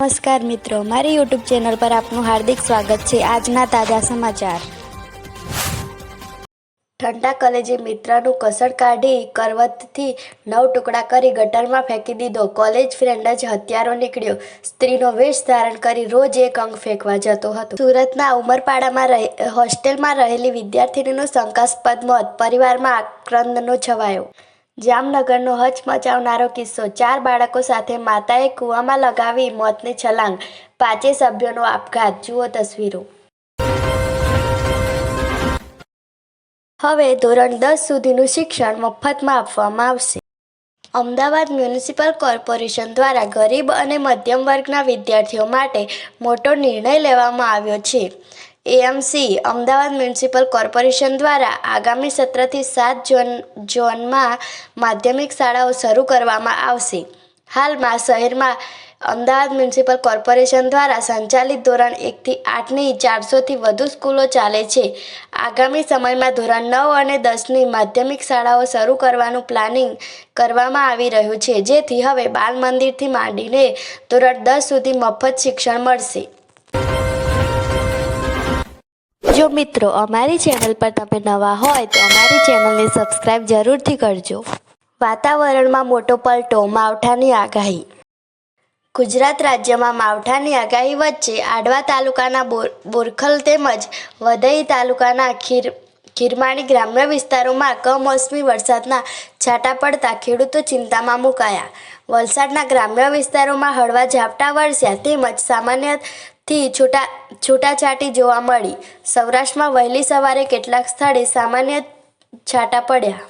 નમસ્કાર મિત્રો, મારી યુટ્યુબ ચેનલ પર આપનું હાર્દિક સ્વાગત છે. આજના તાજા સમાચાર. ઠંડા કલેજે મિત્રનું કસર કાઢી કરવતથી નવ ટુકડા કરી ગટરમાં ફેંકી દીધો. કોલેજ ફ્રેન્ડ જ હત્યારો નીકળ્યો. સ્ત્રીનો વેશ ધારણ કરી રોજ એક અંગ ફેંકવા જતો હતો. સુરતના ઉમરપાડામાં રહે, હોસ્ટેલમાં રહેલી વિદ્યાર્થીનીનું શંકાસ્પદ મોત. પરિવારમાં આક્રંદનો છવાયો. જામનગરનો હચમચાવનારો કિસ્સો. ચાર બાળકો સાથે માતાએ કૂવામાં લગાવી મોતને છલાંગ. પાંચે સભ્યોનો આપઘાત. જુઓ તસવીરો. હવે ધોરણ દસ સુધીનું શિક્ષણ મફતમાં આપવામાં આવશે. અમદાવાદ મ્યુનિસિપલ કોર્પોરેશન દ્વારા ગરીબ અને મધ્યમ વર્ગના વિદ્યાર્થીઓ માટે મોટો નિર્ણય લેવામાં આવ્યો છે. એએમસી અમદાવાદ મ્યુનિસિપલ કોર્પોરેશન દ્વારા આગામી સત્રથી સાત ઝોન ઝોનમાં માધ્યમિક શાળાઓ શરૂ કરવામાં આવશે. હાલમાં શહેરમાં અમદાવાદ મ્યુનિસિપલ કોર્પોરેશન દ્વારા સંચાલિત ધોરણ એકથી આઠની ચારસોથી વધુ સ્કૂલો ચાલે છે. આગામી સમયમાં ધોરણ નવ અને દસની માધ્યમિક શાળાઓ શરૂ કરવાનું પ્લાનિંગ કરવામાં આવી રહ્યું છે, જેથી હવે બાલ મંદિરથી માંડીને ધોરણ દસ સુધી મફત શિક્ષણ મળશે. જો મિત્રો, અમારી ચેનલ પર તમે નવા હોય તો અમારી ચેનલને સબસ્ક્રાઇબ જરૂરથી કરજો. વાતાવરણમાં મોટો પલટો, માવઠાની આગાહી. ગુજરાત રાજ્યમાં માવઠાની આગાહી વચ્ચે આડવા તાલુકાના બોર બોરખલ તેમજ વધઈ તાલુકાના ખીર, ખીરમાણી ગ્રામ્ય વિસ્તારોમાં કમોસમી વરસાદના છાંટા પડતા ખેડૂતો ચિંતામાં મુકાયા. વલસાડના ગ્રામ્ય વિસ્તારોમાં હળવા ઝાપટા વરસ્યા તેમજ સામાન્યથી છૂટા છૂટાછાટી જોવા મળી. સૌરાષ્ટ્રમાં વહેલી સવારે કેટલાક સ્થળે સામાન્ય છાંટા પડ્યા.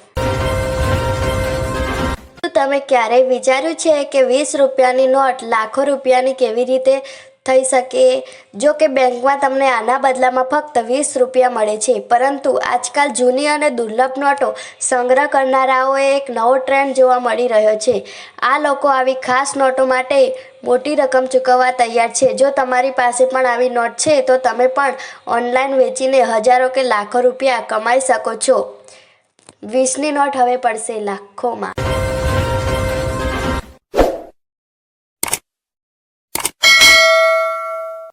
તમે ક્યારેય વિચાર્યું છે કે વીસ રૂપિયાની નોટ લાખો રૂપિયાની કેવી રીતે થઈ શકે. જો કે બેંકમાં તમને આના બદલામાં ફક્ત વીસ રૂપિયા મળે છે. પરંતુ આજકાલ જૂની અને દુર્લભ નોટો સંગ્રહ કરનારાઓએ એક નવો ટ્રેન્ડ જોવા મળી રહ્યો છે. આ લોકો આવી ખાસ નોટો માટે મોટી રકમ ચૂકવવા તૈયાર છે. જો તમારી પાસે પણ આવી નોટ છે, તો તમે પણ ઓનલાઈન વેચીને હજારો કે લાખો રૂપિયા કમાઈ શકો છો. વીસની નોટ હવે પડશે લાખોમાં.